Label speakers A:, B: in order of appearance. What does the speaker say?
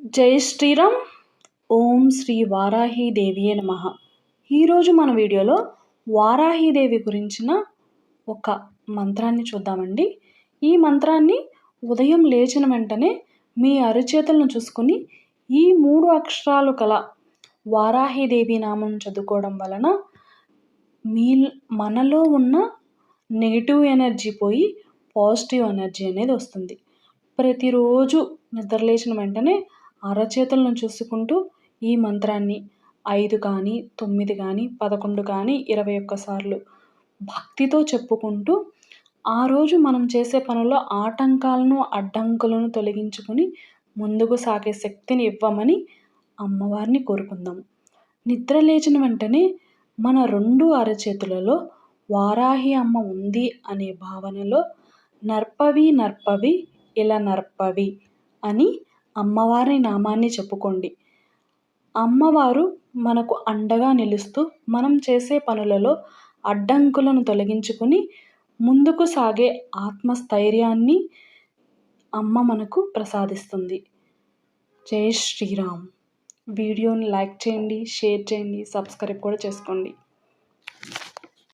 A: జై శ్రీరామ్. ఓం శ్రీ వారాహీదేవియే నమ. ఈరోజు మన వీడియోలో వారాహీదేవి గురించిన ఒక మంత్రాన్ని చూద్దామండి. ఈ మంత్రాన్ని ఉదయం లేచిన వెంటనే మీ అరిచేతులను చూసుకుని ఈ మూడు అక్షరాలు కల వారాహీదేవి నామం చదువుకోవడం వలన మీ మనలో ఉన్న నెగిటివ్ ఎనర్జీ పోయి పాజిటివ్ ఎనర్జీ అనేది వస్తుంది. ప్రతిరోజు నిద్రలేచిన వెంటనే అరచేతులను చూసుకుంటూ ఈ మంత్రాన్ని ఐదు కానీ తొమ్మిది కానీ పదకొండు కానీ ఇరవై ఒక్కసార్లు భక్తితో చెప్పుకుంటూ ఆ రోజు మనం చేసే పనుల్లో ఆటంకాలను అడ్డంకులను తొలగించుకుని ముందుకు సాగే శక్తిని ఇవ్వమని అమ్మవారిని కోరుకుందాం. నిద్ర లేచిన వెంటనే మన రెండు అరచేతులలో వారాహి అమ్మ ఉంది అనే భావనలో నర్పవి నర్పవి ఇలా నర్పవి అని అమ్మవారి నామాన్ని చెప్పుకోండి. అమ్మవారు మనకు అండగా నిలుస్తూ మనం చేసే పనులలో అడ్డంకులను తొలగించుకుని ముందుకు సాగే ఆత్మస్థైర్యాన్ని అమ్మ మనకు ప్రసాదిస్తుంది. జై శ్రీరామ్. వీడియోని లైక్ చేయండి షేర్ చేయండి సబ్స్క్రైబ్ కూడా చేసుకోండి.